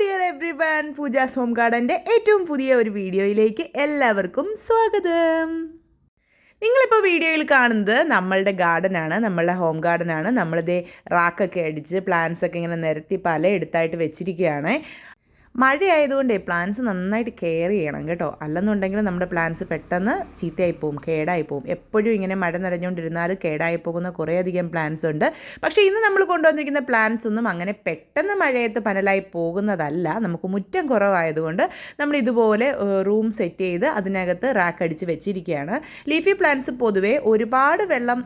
Dear everyone Pooja home ഗാർഡന്റെ ഏറ്റവും പുതിയ ഒരു വീഡിയോയിലേക്ക് എല്ലാവർക്കും സ്വാഗതം. നിങ്ങളിപ്പോൾ വീഡിയോയിൽ കാണുന്നത് നമ്മളുടെ ഗാർഡനാണ് നമ്മളുടെ ഹോം ഗാർഡനാണ്. നമ്മളിതേ റാക്കൊക്കെ അടിച്ച് പ്ലാന്റ്സ് ഒക്കെ ഇങ്ങനെ നിരത്തി പല എടുത്തായിട്ട് വെച്ചിരിക്കുകയാണ്. മഴയായതുകൊണ്ട് പ്ലാന്റ്സ് നന്നായിട്ട് കെയർ ചെയ്യണം കേട്ടോ. അല്ലെന്നുണ്ടെങ്കിൽ നമ്മുടെ പ്ലാന്റ്സ് പെട്ടെന്ന് ചീത്തയായി പോകും കേടായി പോകും എപ്പോഴും ഇങ്ങനെ മഴ നിറഞ്ഞുകൊണ്ടിരുന്നാൽ കേടായി പോകുന്ന കുറേയധികം പ്ലാന്റ്സ് ഉണ്ട്. പക്ഷേ ഇന്ന് നമ്മൾ കൊണ്ടുവന്നിരിക്കുന്ന പ്ലാന്റ്സ് ഒന്നും അങ്ങനെ പെട്ടെന്ന് മഴയത്ത് പനലായി പോകുന്നതല്ല. നമുക്ക് മുറ്റം കുറവായതുകൊണ്ട് നമ്മൾ ഇതുപോലെ റൂം സെറ്റ് ചെയ്ത് അതിനകത്ത് റാക്ക് അടിച്ച് വെച്ചിരിക്കുകയാണ്. ലീഫി പ്ലാന്റ്സ് പൊതുവേ ഒരുപാട് വെള്ളം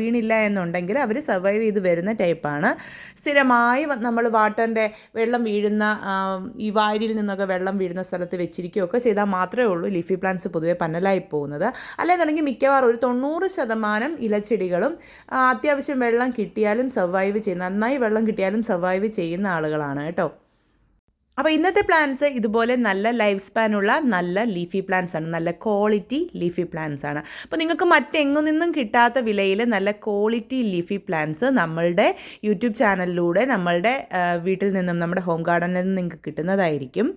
വീണില്ല എന്നുണ്ടെങ്കിൽ അവർ സർവൈവ് ചെയ്ത് വരുന്ന ടൈപ്പാണ് സ്ഥിരമായി നമ്മൾ വാട്ടറിന്റെ വെള്ളം വീഴുന്ന ഈ വാരിയിൽ നിന്നൊക്കെ വെള്ളം വീഴുന്ന സ്ഥലത്ത് വെച്ചിരിക്കുകയൊക്കെ ചെയ്താൽ മാത്രമേ ഉള്ളൂ ലീഫി പ്ലാന്റ്സ് പൊതുവെ പന്നലായി പോകുന്നത്. അല്ലെന്നുണ്ടെങ്കിൽ മിക്കവാറും ഒരു തൊണ്ണൂറ് ശതമാനം ഇലച്ചെടികളും അത്യാവശ്യം വെള്ളം കിട്ടിയാലും സർവൈവ് ചെയ്യുന്ന നന്നായി വെള്ളം കിട്ടിയാലും സർവൈവ് ചെയ്യുന്ന ആളുകളാണ് കേട്ടോ. അപ്പോൾ ഇന്നത്തെ പ്ലാന്റ്സ് ഇതുപോലെ നല്ല ലൈഫ് സ്പാനുള്ള നല്ല ലീഫി പ്ലാന്റ്സ് ആണ്. നല്ല ക്വാളിറ്റി ലീഫി പ്ലാന്റ്സ് ആണ്. അപ്പോൾ നിങ്ങൾക്ക് മറ്റെങ്ങു നിന്നും കിട്ടാത്ത വിലയിൽ നല്ല ക്വാളിറ്റി ലീഫി പ്ലാന്റ്സ് നമ്മളുടെ യൂട്യൂബ് ചാനലിലൂടെ നമ്മളുടെ വീട്ടിൽ നിന്നും നമ്മുടെ ഹോം ഗാർഡനിൽ നിന്നും നിങ്ങൾക്ക് കിട്ടുന്നതായിരിക്കും.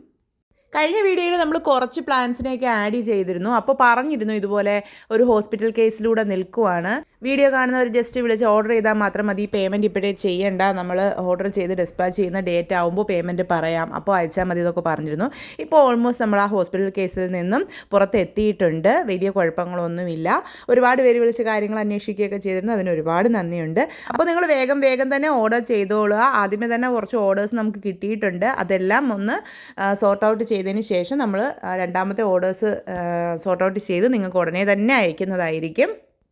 കഴിഞ്ഞ വീഡിയോയിൽ നമ്മൾ കുറച്ച് പ്ലാൻസിനെയൊക്കെ ആഡ് ചെയ്തിരുന്നു. അപ്പോൾ പറഞ്ഞിരുന്നു ഇതുപോലെ ഒരു ഹോസ്പിറ്റൽ കേസിലൂടെ നിൽക്കുവാണ്. വീഡിയോ കാണുന്നവർ ജസ്റ്റ് വിളിച്ച് ഓർഡർ ചെയ്താൽ മാത്രം മതി. പേയ്മെന്റ് ഇപ്പോഴേ ചെയ്യേണ്ട. നമ്മൾ ഓർഡർ ചെയ്ത് ഡിസ്പാച്ച് ചെയ്യുന്ന ഡേറ്റ് ആകുമ്പോൾ പേയ്മെന്റ് പറയാം. അപ്പോൾ അയച്ചാൽ മതി എന്നൊക്കെ പറഞ്ഞിരുന്നു. ഇപ്പോൾ ഓൾമോസ്റ്റ് നമ്മൾ ആ ഹോസ്പിറ്റൽ കേസിൽ നിന്നും പുറത്തെത്തിയിട്ടുണ്ട്. വലിയ കുഴപ്പങ്ങളൊന്നുമില്ല. ഒരുപാട് പേര് വിളിച്ച് കാര്യങ്ങൾ അന്വേഷിക്കുകയൊക്കെ ചെയ്തിരുന്നു. അതിന് ഒരുപാട് നന്ദിയുണ്ട്. അപ്പോൾ നിങ്ങൾ വേഗം വേഗം തന്നെ ഓർഡർ ചെയ്തോളുക. ആദ്യമേ തന്നെ കുറച്ച് ഓർഡേഴ്സ് നമുക്ക് കിട്ടിയിട്ടുണ്ട്. അതെല്ലാം ഒന്ന് സോർട്ട് ഔട്ട് ചെയ്തതിന് ശേഷം നമ്മൾ രണ്ടാമത്തെ ഓർഡേഴ്സ് സോർട്ട് ഔട്ട് ചെയ്ത് നിങ്ങൾക്ക് ഉടനെ തന്നെ അയക്കുന്നതായിരിക്കും.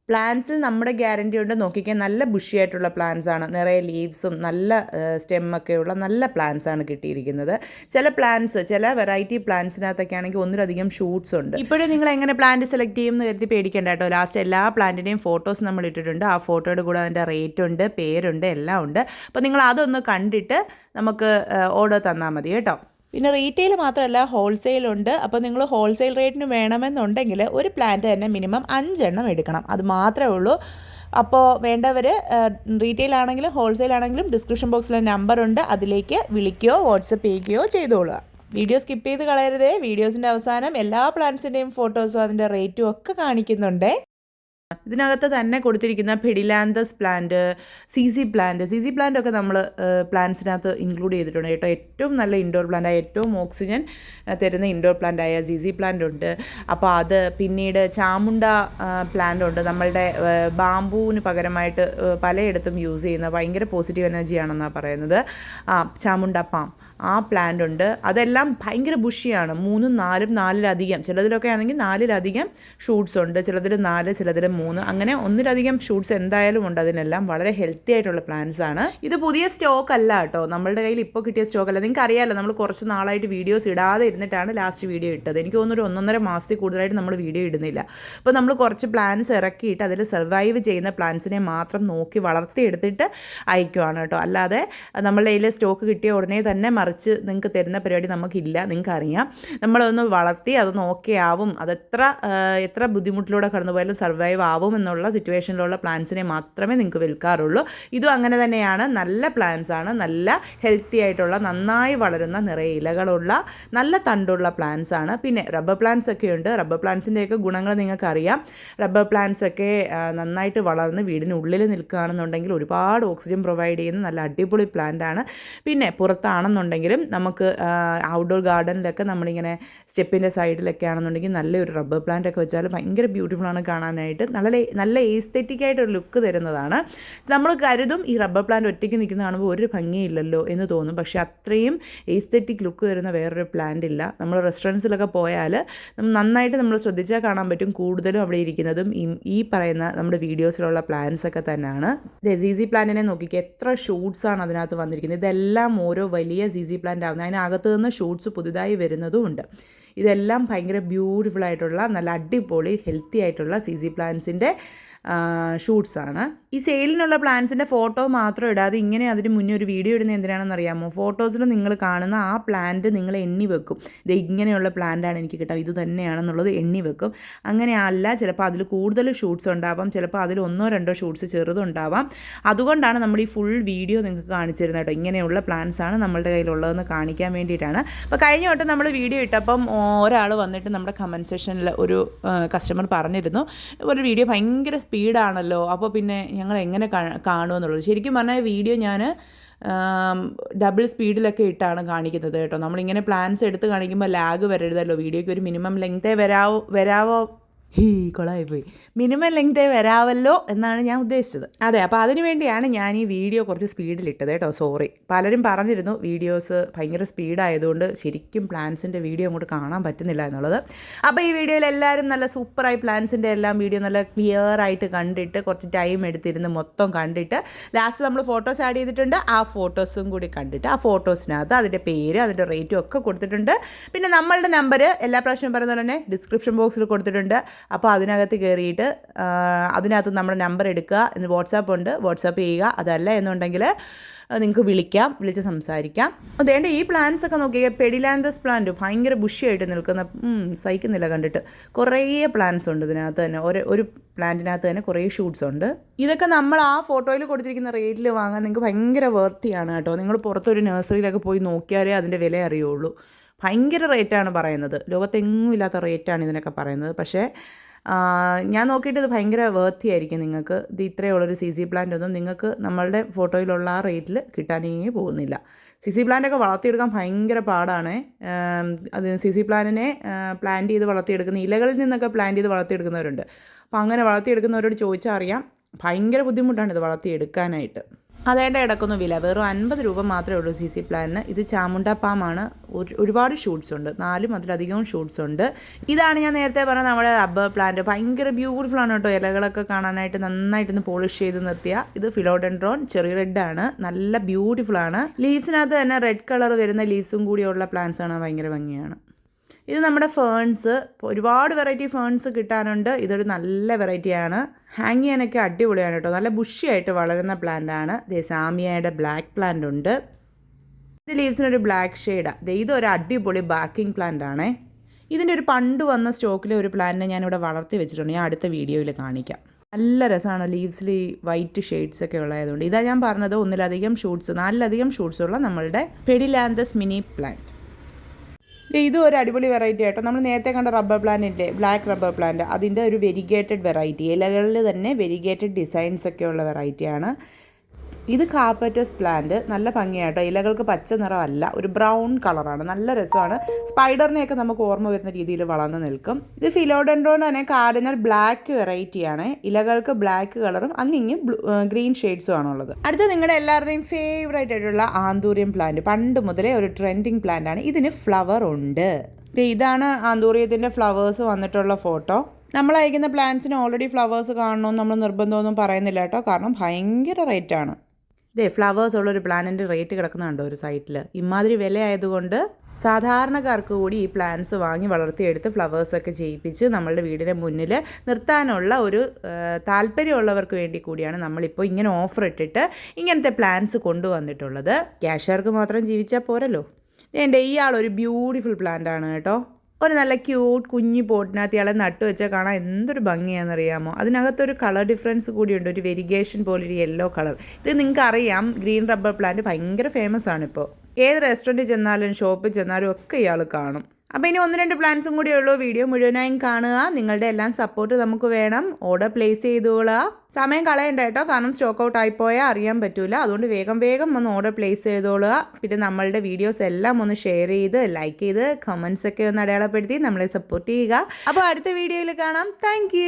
പ്ലാന്റ്സിൽ നമ്മുടെ ഗ്യാരണ്ടി ഉണ്ട് നോക്കിക്കാൻ നല്ല ബുഷി ആയിട്ടുള്ള പ്ലാന്റ്സ് ആണ്. നിറയെ ലീവ്സും നല്ല സ്റ്റെമ്മൊക്കെയുള്ള നല്ല പ്ലാന്റ്സ് ആണ് കിട്ടിയിരിക്കുന്നത്. ചില പ്ലാന്റ്സ് ചില വെറൈറ്റി പ്ലാന്റ്സിനകത്തൊക്കെ ആണെങ്കിൽ ഒന്നിലധികം ഷൂട്ട്സ് ഉണ്ട്. ഇപ്പോഴും നിങ്ങൾ എങ്ങനെ പ്ലാന്റ് സെലക്ട് ചെയ്യും എന്ന് കരുതി പേടിക്കേണ്ട കേട്ടോ. ലാസ്റ്റ് എല്ലാ പ്ലാന്റിന്റെയും ഫോട്ടോസ് നമ്മൾ ഇട്ടിട്ടുണ്ട്. ആ ഫോട്ടോയുടെ കൂടെ അതിന്റെ റേറ്റ് ഉണ്ട് പേരുണ്ട് എല്ലാം ഉണ്ട്. അപ്പോൾ നിങ്ങൾ അതൊന്ന് കണ്ടിട്ട് നമുക്ക് ഓർഡർ തന്നാൽ മതി കേട്ടോ. പിന്നെ റീറ്റെയിൽ മാത്രമല്ല ഹോൾസെയിലുണ്ട് അപ്പോൾ നിങ്ങൾ ഹോൾസെയിൽ റേറ്റിന് വേണമെന്നുണ്ടെങ്കിൽ ഒരു പ്ലാന്റ് തന്നെ മിനിമം അഞ്ചെണ്ണം എടുക്കണം. അത് മാത്രമേ ഉള്ളൂ. അപ്പോൾ വേണ്ടവർ റീറ്റെയിൽ ആണെങ്കിലും ഹോൾസെയിൽ ആണെങ്കിലും ഡിസ്ക്രിപ്ഷൻ ബോക്സിലെ നമ്പർ ഉണ്ട്. അതിലേക്ക് വിളിക്കുകയോ വാട്സപ്പ് ചെയ്യുകയോ ചെയ്തോളുക. വീഡിയോ സ്കിപ്പ് ചെയ്ത് കളയരുതേ. വീഡിയോസിന്റെ അവസാനം എല്ലാ പ്ലാന്റ്സിന്റെയും ഫോട്ടോസും അതിന്റെ റേറ്റും ഒക്കെ കാണിക്കുന്നുണ്ട്. ഇതിനകത്ത് തന്നെ കൊടുത്തിരിക്കുന്ന pedilanthus plant Z Z plant Z Z plant ഒക്കെ നമ്മൾ പ്ലാന്റ്സിനകത്ത് ഇൻക്ലൂഡ് ചെയ്തിട്ടുണ്ട് കേട്ടോ. ഏറ്റവും നല്ല ഇൻഡോർ പ്ലാന്റ് ഏറ്റവും ഓക്സിജൻ തരുന്ന ഇൻഡോർ പ്ലാന്റ് ആയ സി സി പ്ലാന്റ് ഉണ്ട്. അപ്പോൾ അത് പിന്നീട് ചാമുണ്ട പ്ലാന്റ് ഉണ്ട്. നമ്മളുടെ ബാംബുവിന് പകരമായിട്ട് പലയിടത്തും യൂസ് ചെയ്യുന്ന ഭയങ്കര പോസിറ്റീവ് എനർജി ആണെന്നാണ് പറയുന്നത്. ആ ചാമുണ്ട പാം ആ പ്ലാന്റ് ഉണ്ട്. അതെല്ലാം ഭയങ്കര ബുഷിയാണ് മൂന്നും നാലും നാലിലധികം. ചിലതിലൊക്കെ ആണെങ്കിൽ നാലിലധികം ഷൂട്ട്സ് ഉണ്ട്. ചിലതിൽ നാല് ചിലതിൽ മൂന്ന്. അങ്ങനെ ഒന്നിലധികം ഷൂട്ട്സ് എന്തായാലും ഉണ്ട്. അതിനെല്ലാം വളരെ ഹെൽത്തി ആയിട്ടുള്ള പ്ലാൻസ് ആണ്. ഇത് പുതിയ സ്റ്റോക്ക് അല്ല കേട്ടോ. നമ്മളുടെ കയ്യിൽ ഇപ്പോൾ കിട്ടിയ സ്റ്റോക്ക് അല്ല. നിങ്ങൾക്ക് അറിയാമല്ലോ നമ്മൾ കുറച്ച് നാളായിട്ട് വീഡിയോസ് ഇടാതെ ഇരുന്നിട്ടാണ് ലാസ്റ്റ് വീഡിയോ ഇട്ടത്. എനിക്ക് തോന്നുന്നു ഒന്നൊന്നര മാസത്തിൽ കൂടുതലായിട്ട് നമ്മൾ വീഡിയോ ഇടുന്നില്ല. അപ്പോൾ നമ്മൾ കുറച്ച് പ്ലാൻസ് ഇറക്കിയിട്ട് അതിൽ സർവൈവ് ചെയ്യുന്ന പ്ലാൻസിനെ മാത്രം നോക്കി വളർത്തിയെടുത്തിട്ട് അയക്കുവാണ് കേട്ടോ. അല്ലാതെ നമ്മളുടെ കയ്യിൽ സ്റ്റോക്ക് കിട്ടിയ ഉടനെ തന്നെ മറിച്ച് നിങ്ങൾക്ക് തരുന്ന പരിപാടി നമുക്കില്ല. നിങ്ങൾക്ക് അറിയാം. നമ്മളതൊന്ന് വളർത്തി അതൊന്ന് ഓക്കെ ആവും അതെത്ര എത്ര ബുദ്ധിമുട്ടിലൂടെ കടന്നുപോയാലും സർവൈവ് ആവും എന്നുള്ള സിറ്റുവേഷനിലുള്ള പ്ലാന്റ്സിനെ മാത്രമേ നിങ്ങൾക്ക് വിൽക്കാറുള്ളൂ. ഇതും അങ്ങനെ തന്നെയാണ്. നല്ല പ്ലാന്റ്സ് ആണ്. നല്ല ഹെൽത്തി ആയിട്ടുള്ള നന്നായി വളരുന്ന നിറയെ ഇലകളുള്ള നല്ല തണ്ടുള്ള പ്ലാന്റ്സ് ആണ്. പിന്നെ റബ്ബർ പ്ലാന്റ്സ് ഒക്കെ ഉണ്ട് റബ്ബർ പ്ലാന്റ്സിന്റെയൊക്കെ ഗുണങ്ങൾ നിങ്ങൾക്കറിയാം. റബ്ബർ പ്ലാന്റ്സ് ഒക്കെ നന്നായിട്ട് വളർന്ന് വീടിനുള്ളിൽ നിൽക്കുകയാണെന്നുണ്ടെങ്കിൽ ഒരുപാട് ഓക്സിജൻ പ്രൊവൈഡ് ചെയ്യുന്ന നല്ല അടിപൊളി പ്ലാന്റ് ആണ്. പിന്നെ പുറത്താണെന്നുണ്ടെങ്കിലും നമുക്ക് ഔട്ട്ഡോർ ഗാർഡനിലൊക്കെ നമ്മളിങ്ങനെ സ്റ്റെപ്പിന്റെ സൈഡിലൊക്കെ ആണെന്നുണ്ടെങ്കിൽ നല്ലൊരു റബ്ബർ പ്ലാന്റ് ഒക്കെ വെച്ചാൽ ഭയങ്കര ബ്യൂട്ടിഫുൾ ആണ് കാണാനായിട്ട്. നല്ല നല്ല എസ്തെറ്റിക് ആയിട്ടൊരു ലുക്ക് തരുന്നതാണ്. നമ്മൾ കരുതും ഈ റബ്ബർ പ്ലാന്റ് ഒറ്റയ്ക്ക് നിൽക്കുന്ന കാണുമ്പോൾ ഒരു ഭംഗിയില്ലല്ലോ എന്ന് തോന്നും. പക്ഷേ അത്രയും ഏസ്തെറ്റിക് ലുക്ക് തരുന്ന വേറൊരു പ്ലാന്റ് ഇല്ല. നമ്മൾ റെസ്റ്റോറന്റ്സിലൊക്കെ പോയാൽ നന്നായിട്ട് നമ്മൾ ശ്രദ്ധിച്ചാൽ കാണാൻ പറ്റും. കൂടുതലും അവിടെ ഇരിക്കുന്നതും ഈ പറയുന്ന നമ്മുടെ വീഡിയോസിലുള്ള പ്ലാൻസ് ഒക്കെ തന്നെയാണ്. ജസീസി പ്ലാന്റിനെ നോക്കിക്കുക എത്ര ഷൂട്ട്സ് ആണ് അതിനകത്ത് വന്നിരിക്കുന്നത്. ഇതെല്ലാം ഓരോ വലിയ സീസി പ്ലാന്റ് ആവുന്നത് അതിനകത്ത് നിന്ന് ഷൂട്ട്സ് പുതുതായി വരുന്നതും ഉണ്ട്. ഇതെല്ലാം ഭയങ്കര ബ്യൂട്ടിഫുൾ ആയിട്ടുള്ള നല്ല അടിപൊളി ഹെൽത്തി ആയിട്ടുള്ള സി സി പ്ലാന്റ്സിന്റെ ഷൂട്ട്സ് ആണ് ഈ സെയിലിനുള്ള പ്ലാൻസിന്റെ ഫോട്ടോ മാത്രം ഇടാതെ ഇങ്ങനെ അതിന് മുന്നേ ഒരു വീഡിയോ ഇടുന്നത് എന്തിനാണെന്ന് അറിയാമോ? ഫോട്ടോസിൽ നിങ്ങൾ കാണുന്ന ആ പ്ലാന്റ് നിങ്ങൾ എണ്ണി വെക്കും. ഇത് ഇങ്ങനെയുള്ള പ്ലാന്റാണ് എനിക്ക് കിട്ടാം ഇത് തന്നെയാണെന്നുള്ളത് എണ്ണി വെക്കും. അങ്ങനെ അല്ല ചിലപ്പോൾ അതിൽ കൂടുതൽ ഷൂട്ട്സ് ഉണ്ടാവാം ചിലപ്പോൾ അതിൽ ഒന്നോ രണ്ടോ ഷൂട്ട്സ് ചെറുതുണ്ടാവാം. അതുകൊണ്ടാണ് നമ്മൾ ഈ ഫുൾ വീഡിയോ നിങ്ങൾക്ക് കാണിച്ചു തരുന്നത് കേട്ടോ. ഇങ്ങനെയുള്ള പ്ലാൻസാണ് നമ്മളുടെ കയ്യിലുള്ളതെന്ന് കാണിക്കാൻ വേണ്ടിയിട്ടാണ്. അപ്പോൾ കഴിഞ്ഞ വട്ടം നമ്മൾ വീഡിയോ ഇട്ടപ്പം ഒരാൾ വന്നിട്ട് നമ്മുടെ കമന്റ് സെഷനിൽ ഒരു കസ്റ്റമർ പറഞ്ഞിരുന്നു. ഒരു വീഡിയോ ഭയങ്കര സ്പീഡാണല്ലോ. അപ്പോൾ പിന്നെ ഞങ്ങൾ എങ്ങനെ കാണുമെന്നുള്ളത് ശരിക്കും പറഞ്ഞാൽ വീഡിയോ ഞാൻ ഡബിൾ സ്പീഡിലൊക്കെ ഇട്ടാണ് കാണിക്കുന്നത് കേട്ടോ. നമ്മളിങ്ങനെ പ്ലാൻസ് എടുത്ത് കാണിക്കുമ്പോൾ ലാഗ് വരരുതല്ലോ. വീഡിയോയ്ക്ക് ഒരു മിനിമം ലെങ്തേ വരാവോ വരാവോ ഹീ കൊളായി പോയി മിനിമം ലെങ്തേ വരാവല്ലോ എന്നാണ് ഞാൻ ഉദ്ദേശിച്ചത്. അതെ അപ്പോൾ അതിനു വേണ്ടിയാണ് ഞാൻ ഈ വീഡിയോ കുറച്ച് സ്പീഡിലിട്ടത് കേട്ടോ സോറി പലരും പറഞ്ഞിരുന്നു വീഡിയോസ് ഭയങ്കര സ്പീഡായതുകൊണ്ട് ശരിക്കും പ്ലാൻസിന്റെ വീഡിയോ അങ്ങോട്ട് കാണാൻ പറ്റുന്നില്ല എന്നുള്ളത്. അപ്പോൾ ഈ വീഡിയോയിൽ എല്ലാവരും നല്ല സൂപ്പറായി പ്ലാൻസിന്റെ എല്ലാം വീഡിയോ നല്ല ക്ലിയർ ആയിട്ട് കണ്ടിട്ട് കുറച്ച് ടൈം എടുത്തിരുന്ന് മൊത്തം കണ്ടിട്ട് ലാസ്റ്റ് നമ്മൾ ഫോട്ടോസ് ആഡ് ചെയ്തിട്ടുണ്ട്. ആ ഫോട്ടോസും കൂടി കണ്ടിട്ട് ആ ഫോട്ടോസിനകത്ത് അതിന്റെ പേര് അതിന്റെ റേറ്റും ഒക്കെ കൊടുത്തിട്ടുണ്ട്. പിന്നെ നമ്മളുടെ നമ്പർ എല്ലാ പ്രാവശ്യവും പറയുന്ന പോലെ തന്നെ ഡിസ്ക്രിപ്ഷൻ ബോക്സിൽ കൊടുത്തിട്ടുണ്ട്. അപ്പോൾ അതിനകത്ത് കയറിയിട്ട് അതിനകത്ത് നമ്മുടെ നമ്പർ എടുക്കുക. എന്ന് വാട്സാപ്പ് ഉണ്ട്. വാട്സാപ്പ് ചെയ്യുക. അതല്ല എന്നുണ്ടെങ്കിൽ നിങ്ങൾക്ക് വിളിക്കാം. വിളിച്ച് സംസാരിക്കാം. അതേണ്ട ഈ പ്ലാന്റ്സ് ഒക്കെ നോക്കിയാൽ പെഡിലാന്തസ് പ്ലാന്റ് ഭയങ്കര ബുഷിയായിട്ട് നിൽക്കുന്ന സഹിക്കുന്നില്ല കണ്ടിട്ട്. കുറേ പ്ലാന്റ്സ് ഉണ്ട് ഇതിനകത്ത് തന്നെ. ഒരു ഒരു പ്ലാന്റിനകത്ത് തന്നെ കുറേ ഷൂട്ട്സ് ഉണ്ട്. ഇതൊക്കെ നമ്മൾ ആ ഫോട്ടോയിൽ കൊടുത്തിരിക്കുന്ന റേറ്റിൽ വാങ്ങാൻ നിങ്ങൾക്ക് ഭയങ്കര വേർത്തിയാണ് കേട്ടോ. നിങ്ങൾ പുറത്തൊരു നഴ്സറിയിലൊക്കെ പോയി നോക്കിയാലേ അതിന്റെ വില അറിയുള്ളൂ. ഭയങ്കര റേറ്റാണ് പറയുന്നത്. ലോകത്തെങ്ങും ഇല്ലാത്ത റേറ്റാണ് ഇതിനൊക്കെ പറയുന്നത്. പക്ഷേ ഞാൻ നോക്കിയിട്ട് ഇത് ഭയങ്കര വേർത്തി ആയിരിക്കും നിങ്ങൾക്ക്. ഇത് ഇത്രയുള്ളൊരു സി സി പ്ലാന്റ് ഒന്നും നിങ്ങൾക്ക് നമ്മളുടെ ഫോട്ടോയിലുള്ള ആ റേറ്റിൽ കിട്ടാനേ പോകുന്നില്ല. സി സി പ്ലാന്റൊക്കെ വളർത്തിയെടുക്കാൻ ഭയങ്കര പാടാണ്. അത് സി സി പ്ലാന്റിനെ പ്ലാന്റ് ചെയ്ത് വളർത്തിയെടുക്കുന്ന ഇലകളിൽ നിന്നൊക്കെ പ്ലാന്റ് ചെയ്ത് വളർത്തിയെടുക്കുന്നവരുണ്ട്. അപ്പോൾ അങ്ങനെ വളർത്തിയെടുക്കുന്നവരോട് ചോദിച്ചാൽ അറിയാം ഭയങ്കര ബുദ്ധിമുട്ടാണ് ഇത് വളർത്തിയെടുക്കാനായിട്ട്. അതേണ്ട കിടക്കുന്ന വില. വെറും അൻപത് രൂപ മാത്രമേ ഉള്ളൂ സി സി പ്ലാനിന് ഇത് ചാമുണ്ട പാമാണ് ഒരുപാട് ഷൂട്ട്സ് ഉണ്ട്. നാലും അതിലധികവും ഷൂട്ട്സ് ഉണ്ട്. ഇതാണ് ഞാൻ നേരത്തെ പറഞ്ഞ നമ്മുടെ റബ്ബർ പ്ലാന്റ് ഭയങ്കര ബ്യൂട്ടിഫുൾ ആണ് കേട്ടോ. ഇലകളൊക്കെ കാണാനായിട്ട് നന്നായിട്ടൊന്ന് പോളിഷ് ചെയ്ത് നിർത്തിയ. ഇത് ഫിലോഡൻഡ്രോൺ ചെറിയ റെഡ് ആണ്. നല്ല ബ്യൂട്ടിഫുൾ ആണ്. ലീവ്സിനകത്ത് തന്നെ റെഡ് കളർ വരുന്ന ലീവ്സും കൂടിയുള്ള പ്ലാന്റ്സ് ആണ്. ഭയങ്കര ഭംഗിയാണ്. ഇത് നമ്മുടെ ഫേൺസ് ഒരുപാട് വെറൈറ്റി ഫേൺസ് കിട്ടാനുണ്ട്. ഇതൊരു നല്ല വെറൈറ്റിയാണ് ഹാങ് ചെയ്യാനൊക്കെ അടിപൊളിയാണ് കേട്ടോ. നല്ല ബുഷിയായിട്ട് വളരുന്ന പ്ലാന്റ് ആണ്. സാമിയയുടെ ബ്ലാക്ക് പ്ലാന്റ് ഉണ്ട്. ഇത് ലീവ്സിനൊരു ബ്ലാക്ക് ഷെയ്ഡാണ് ഇതൊരു അടിപൊളി ബാക്കിംഗ് പ്ലാന്റ് ആണേ. ഇതിന്റെ ഒരു പണ്ട് വന്ന സ്റ്റോക്കിലെ ഒരു പ്ലാന്റിനെ ഞാനിവിടെ വളർത്തി വെച്ചിട്ടുണ്ട്. ഞാൻ അടുത്ത വീഡിയോയിൽ കാണിക്കാം. നല്ല രസമാണ് ലീവ്സിൽ ഈ വൈറ്റ് ഷെയ്ഡ്സ് ഒക്കെ ഉള്ളതുകൊണ്ട് ഇതാ ഞാൻ പറഞ്ഞത് ഒന്നിലധികം ഷൂട്ട്സ് നാലിലധികം ഷൂട്ട്സ് ഉള്ള നമ്മളുടെ പെഡിലാന്തസ് മിനി പ്ലാന്റ് ഇതും ഒരു അടിപൊളി വെറൈറ്റി ആയിട്ടോ നമ്മൾ നേരത്തെ കണ്ട റബ്ബർ പ്ലാന്റിന്റെ ബ്ലാക്ക് റബ്ബർ പ്ലാന്റ് അതിന്റെ ഒരു വെരിഗേറ്റഡ് വെറൈറ്റി ഇലകളിൽ തന്നെ വെരിഗേറ്റഡ് ഡിസൈൻസ് ഒക്കെ ഉള്ള വെറൈറ്റിയാണ് ഇത് കാപ്പറ്റസ് പ്ലാന്റ്. നല്ല ഭംഗിയായിട്ടോ ഇലകൾക്ക് പച്ച നിറമല്ല. ഒരു ബ്രൗൺ കളറാണ്. നല്ല രസമാണ്. സ്പൈഡറിനെയൊക്കെ നമുക്ക് ഓർമ്മ വരുന്ന രീതിയിൽ വളർന്നു നിൽക്കും. ഇത് ഫിലോഡൻഡ്രോൺ തന്നെ കാർഡിനൽ ബ്ലാക്ക് വെറൈറ്റിയാണ് ഇലകൾക്ക് ബ്ലാക്ക് കളറും അങ്ങിങ്ങും ഗ്രീൻ ഷെയ്ഡ്സും ആണുള്ളത് അടുത്ത നിങ്ങളുടെ എല്ലാവരുടെയും ഫേവറേറ്റ് ആയിട്ടുള്ള ആന്തൂര്യം പ്ലാന്റ് പണ്ട് മുതലേ ഒരു ട്രെൻഡിങ് പ്ലാന്റ് ആണ്. ഇതിന് ഫ്ലവർ ഉണ്ട്. ഇതാണ് ആന്തൂറിയത്തിന്റെ ഫ്ലവേഴ്സ് വന്നിട്ടുള്ള ഫോട്ടോ നമ്മൾ അയക്കുന്ന പ്ലാന്റ്സിന് ഓൾറെഡി ഫ്ലവേഴ്സ് കാണണമെന്ന് നമ്മൾ നിർബന്ധമൊന്നും പറയുന്നില്ല കേട്ടോ. കാരണം ഭയങ്കര റേറ്റാണ് ഇതേ ഫ്ലവേഴ്സ് ഉള്ള ഒരു പ്ലാനിന്റെ റേറ്റ് കിടക്കുന്നുണ്ടോ ഒരു സൈറ്റിൽ ഇമാതിരി വില ആയതുകൊണ്ട് സാധാരണക്കാർക്ക് കൂടി ഈ പ്ലാന്റ്സ് വാങ്ങി വളർത്തിയെടുത്ത് ഫ്ലവേഴ്സൊക്കെ ചെയ്യിപ്പിച്ച് നമ്മളുടെ വീടിന്റെ മുന്നിൽ നിർത്താനുള്ള ഒരു താല്പര്യമുള്ളവർക്ക് വേണ്ടി കൂടിയാണ് നമ്മളിപ്പോൾ ഇങ്ങനെ ഓഫർ ഇട്ടിട്ട് ഇങ്ങനത്തെ പ്ലാന്റ്സ് കൊണ്ടുവന്നിട്ടുള്ളത്. ക്യാഷ്യർക്ക് മാത്രം ജീവിച്ചാൽ പോരല്ലോ. എന്റെ ഇയാളൊരു ബ്യൂട്ടിഫുൾ പ്ലാന്റ് ആണ് കേട്ടോ. ഒരു നല്ല ക്യൂട്ട് കുഞ്ഞി പോട്ടിനകത്ത് ഇയാളെ നട്ടു വെച്ചാൽ കാണാൻ എന്തൊരു ഭംഗിയാണെന്നറിയാമോ? അതിനകത്തൊരു കളർ ഡിഫറൻസ് കൂടിയുണ്ട്. ഒരു വെരിഗേഷൻ പോലൊരു യെല്ലോ കളർ ഇത് നിങ്ങൾക്ക് അറിയാം ഗ്രീൻ റബ്ബർ പ്ലാന്റ് ഭയങ്കര ഫേമസ് ആണിപ്പോൾ ഏത് റെസ്റ്റോറന്റിൽ ചെന്നാലും ഷോപ്പിൽ ചെന്നാലും ഒക്കെ ഇയാൾ കാണും. അപ്പോൾ ഇനി ഒന്ന് രണ്ട് പ്ലാൻസും കൂടി ഉള്ളൂ. വീഡിയോ മുഴുവനായും കാണുക. നിങ്ങളുടെ എല്ലാം സപ്പോർട്ട് നമുക്ക് വേണം. ഓർഡർ പ്ലേസ് ചെയ്തുകൊള്ളുക സമയം കളയണ്ട കേട്ടോ. കാരണം സ്റ്റോക്ക് ഔട്ട് ആയിപ്പോയാൽ അറിയാൻ പറ്റില്ല അതുകൊണ്ട് വേഗം വേഗം ഒന്ന് ഓർഡർ പ്ലേസ് ചെയ്തോളുക. പിന്നെ നമ്മളുടെ വീഡിയോസ് എല്ലാം ഒന്ന് ഷെയർ ചെയ്ത് ലൈക്ക് ചെയ്ത് കമൻസ് ഒക്കെ ഒന്ന് അടയാളപ്പെടുത്തി നമ്മളെ സപ്പോർട്ട് ചെയ്യുക. അപ്പോൾ അടുത്ത വീഡിയോയിൽ കാണാം. താങ്ക്